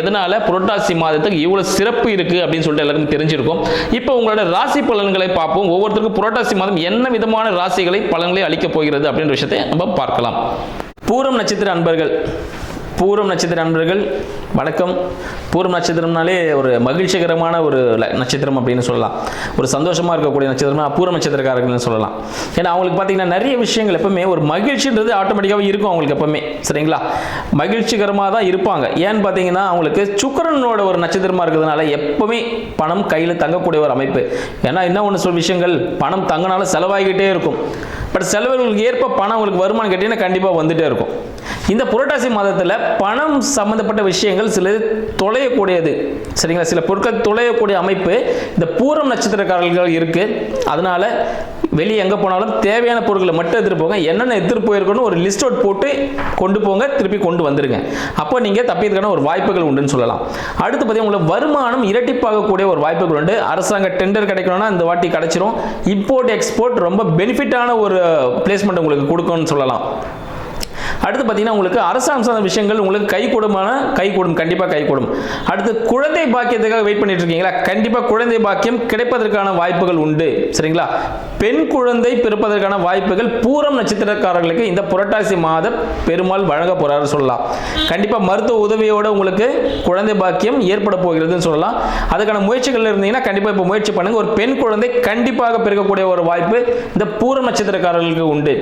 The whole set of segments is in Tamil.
எதனால புரட்டாசி மாதத்துக்கு இவ்வளோ சிறப்பு இருக்கு அப்படின்னு சொல்லிட்டு எல்லாருக்கும் தெரிஞ்சிருக்கும். இப்போ உங்களோட ராசி பலன்களை பார்ப்போம். ஒவ்வொருத்தருக்கும் புரட்டாசி மாதம் என்ன விதமான ராசிகளை பலன்களை அளிக்கப் போகிறது அப்படின்ற விஷயத்தை நம்ம பார்க்கலாம். பூரம் நட்சத்திர அன்பர்கள் பூரம் நட்சத்திர அன்பர்கள் வணக்கம். பூரம் நட்சத்திரம்னாலே ஒரு மகிழ்ச்சிகரமான ஒரு ல- நட்சத்திரம் அப்படின்னு சொல்லலாம். ஒரு சந்தோஷமாக இருக்கக்கூடிய நட்சத்திரம்னா பூரம் நட்சத்திரக்காரர்கள்னு சொல்லலாம். ஏன்னா அவங்களுக்கு பார்த்தீங்கன்னா நிறைய விஷயங்கள் எப்பவுமே ஒரு மகிழ்ச்சின்றது ஆட்டோமேட்டிக்காகவே இருக்கும் அவங்களுக்கு எப்பவுமே. சரிங்களா? மகிழ்ச்சிகரமாக தான் இருப்பாங்க. ஏன்னு பார்த்தீங்கன்னா அவங்களுக்கு சுக்கரனோட ஒரு நட்சத்திரமாக இருக்கிறதுனால எப்பவுமே பணம் கையில் தங்கக்கூடிய ஒரு அமைப்பு. ஏன்னா என்ன ஒன்று சொல் விஷயங்கள்? பணம் தங்கினாலும் செலவாகிக்கிட்டே இருக்கும். பட் செலவுகளுக்கு ஏற்ப பணம் உங்களுக்கு வருமானம் கேட்டீங்கன்னா கண்டிப்பாக வந்துட்டே இருக்கும். இந்த புரட்டாசி மாதத்தில் பணம் சம்பந்தப்பட்ட விஷயங்கள் சில தொலையக்கூடியது. சரிங்களா? சில பொருட்கள் தொலையக்கூடிய அமைப்பு இந்த பூரம் நட்சத்திரக்காரர்கள் இருக்குது அதனால் வெளியே எங்கே போனாலும் தேவையான பொருட்களை மட்டும் எடுத்துகிட்டு போங்க. என்னென்ன எடுத்துகிட்டு போயிருக்கணும் ஒரு லிஸ்ட் அவுட் போட்டு கொண்டு போங்க திருப்பி கொண்டு வந்துருங்க. அப்போ நீங்கள் தப்பியதுக்கான ஒரு வாய்ப்புகள் உண்டுன்னு சொல்லலாம். அடுத்து பார்த்தீங்கன்னா உங்களுக்கு வருமானம் இரட்டிப்பாகக்கூடிய ஒரு வாய்ப்புகள் உண்டு. அரசாங்க டெண்டர் கிடைக்கணும்னா இந்த வாட்டி கிடைச்சிரும். இம்போர்ட் எக்ஸ்போர்ட் ரொம்ப பெனிஃபிட்டான ஒரு பிளேஸ்மெண்ட் உங்களுக்கு கொடுக்கும்னு சொல்லலாம். அடுத்து பார்த்தீங்கன்னா உங்களுக்கு அரசாங்கம் சார்ந்த விஷயங்கள் உங்களுக்கு கை கூடுமான கை கூடும் கண்டிப்பாக கை கூடும். அடுத்து குழந்தை பாக்கியத்துக்காக வெயிட் பண்ணிட்டு இருக்கீங்களா? கண்டிப்பாக குழந்தை பாக்கியம் கிடைப்பதற்கான வாய்ப்புகள் உண்டு. சரிங்களா? பெண் குழந்தை பிறப்பதற்கான வாய்ப்புகள் பூரம் நட்சத்திரக்காரர்களுக்கு இந்த புரட்டாசி மாத பெருமாள் வழங்க போறாரு சொல்லலாம். கண்டிப்பாக மருத்துவ உதவியோட உங்களுக்கு குழந்தை பாக்கியம் ஏற்பட போகிறதுன்னு சொல்லலாம். அதுக்கான முயற்சிகள் இருந்தீங்கன்னா கண்டிப்பாக இப்போ முயற்சி பண்ணுங்க. ஒரு பெண் குழந்தை கண்டிப்பாக பிறக்கக்கூடிய ஒரு வாய்ப்பு இந்த பூரம் நட்சத்திரக்காரர்களுக்கு உண்டு.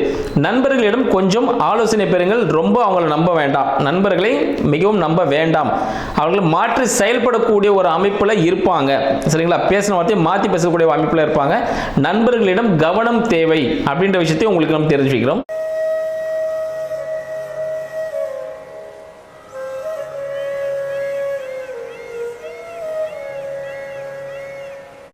நண்பர்களிடம் கொஞ்சம் ஆலோசனை பெறுங்கள் ரொம்ப அவங்கள நம்ப வேண்டாம். நண்பர்களை மிகவும் நம்ப வேண்டாம். அவர்கள் மாற்றி செயல்படக்கூடிய ஒரு அமைப்பில் இருப்பாங்க. சரிங்களா? பேசின வார்த்தையை மாற்றி பேசக்கூடிய அமைப்பில் இருப்பாங்க. நண்பர்களிடம் கவனம் தேவை அப்படின்ற விஷயத்தை உங்களுக்கு நம்ம தெரிஞ்சு வைக்கிறோம்